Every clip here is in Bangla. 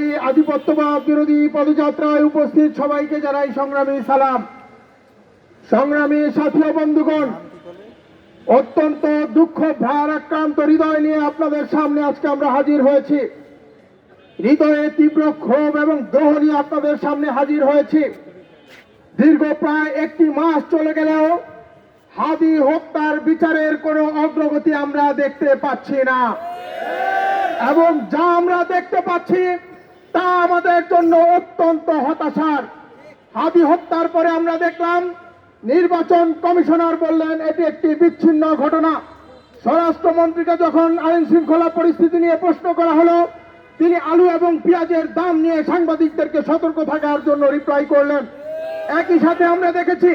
এই আধিপত্যবাদ বিরোধী পদযাত্রায় উপস্থিত সবাইকে জানাই সংগ্রামী সালাম। সংগ্রামী সাথী বন্ধুগণ, অত্যন্ত দুঃখ, ভারাক্রান্ত হৃদয় নিয়ে আপনাদের সামনে আজকে আমরা হাজির হয়েছি। হৃদয়ে তীব্র ক্ষোভ এবং দ্রোহ নিয়ে আপনাদের সামনে হাজির হয়েছি। দীর্ঘ প্রায় একটি মাস চলে গেলেও হাদি হত্যার বিচারের কোনো অগ্রগতি আমরা দেখতে পাচ্ছি না। এবং যা আমরা দেখতে পাচ্ছি তা আমাদের জন্য অত্যন্ত হতাশার। হাদি হত্যার পরে আমরা দেখলাম, নির্বাচন কমিশনার বললেন, এটি একটি বিচ্ছিন্ন ঘটনা। স্বরাষ্ট্রমন্ত্রীকে যখন আইন শৃঙ্খলা পরিস্থিতি নিয়ে প্রশ্ন করা হলো, তিনি আলু এবং পেঁয়াজের দাম নিয়ে সাংবাদিকদেরকে সতর্ক থাকার জন্য রিপ্লাই করলেন। একই সাথে আমরা দেখেছি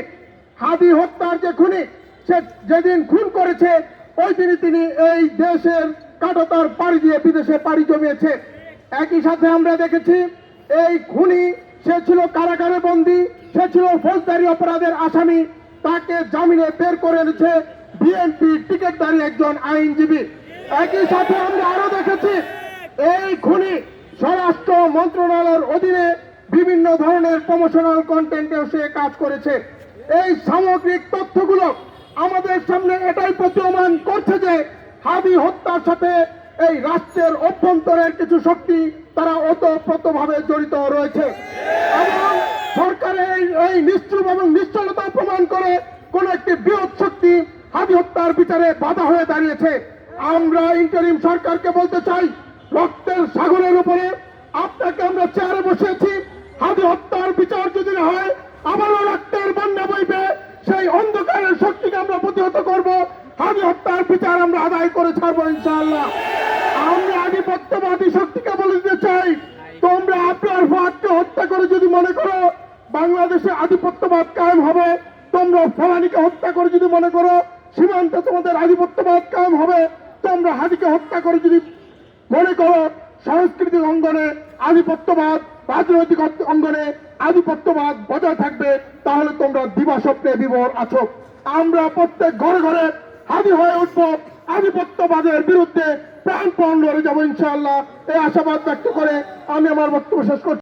হাদি হত্যার যে খুনি, সে যেদিন খুন করেছে, ওই দিনই তিনি এই দেশের কাটাতার পাড়ি দিয়ে বিদেশে পাড়ি জমিয়েছে। একই সাথে আমরা দেখেছি, এই খুনি, সে ছিল কারাগারে বন্দী, সে ছিল ফৌজদারি অপরাধের আসামি, তাকে জামিনে বের করে এনেছে বিএনপি টিকিটদারি একজন আইনজীবী। একই সাথে আমরা আরও দেখেছি, এই খুনি স্বরাষ্ট্র মন্ত্রণালয়ের অধীনে বিভিন্ন ধরনের প্রমোশনাল কন্টেন্টে সে কাজ করেছে। এই সামগ্রিক তথ্যগুলো আমাদের সামনে এটাই প্রতীয়মান করছে যে হাদি হত্যার সাথে এই রাষ্ট্রের অভ্যন্তরের কিছু শক্তি তারা ওতপ্রোতভাবে জড়িত রয়েছে। এবং সরকারের এই- নিশ্চুপ এবং নিশ্চলতা প্রমাণ করে কোন একটি বৃহৎ শক্তি হাদি হত্যার বিচারে বাধা হয়ে দাঁড়িয়েছে। আমরা ইন্টারিম সরকারকে বলতে চাই, রক্তের সাগরের উপরে আপনাকে আমরা চেয়ারে বসেছি হাদি হত্যার বিচার যদি না হয়, আবারও রক্তের বন্যা বইবে। সেই অন্ধকারের শক্তিকে আমরা প্রতিহত করব। হাদি হত্যার বিচার আমরা আদায় করে ছাড়বো ইনশাআল্লাহ। আমরা শক্তিকে বলে দিতে চাই, তোমরা আপনার ফাঁককে হত্যা করে যদি মনে করো, বাংলাদেশে আধিপত্যবাদ কায়েম হবে, তোমরা ফলানিকে হত্যা করে যদি মনে করো, সীমান্তে তোমাদের আধিপত্যবাদ কায়েম হবে, তোমরা হাদিকে হত্যা করে যদি মনে করো, সাংস্কৃতিক অঙ্গনে আধিপত্যবাদ, রাজনৈতিক অঙ্গনে আধিপত্যবাদ বজায় থাকবে, তাহলে তোমরা দিবা স্বপ্নে বিবর আছো। আমরা প্রত্যেক ঘরে ঘরে হাজির হয়ে উঠবো, আধিপত্যবাদের বিরুদ্ধে প্রাণপণ লড়ে যাব ইনশাআল্লাহ। এই আশাবাদ ব্যক্ত করে আমি আমার বক্তব্য শেষ করছি।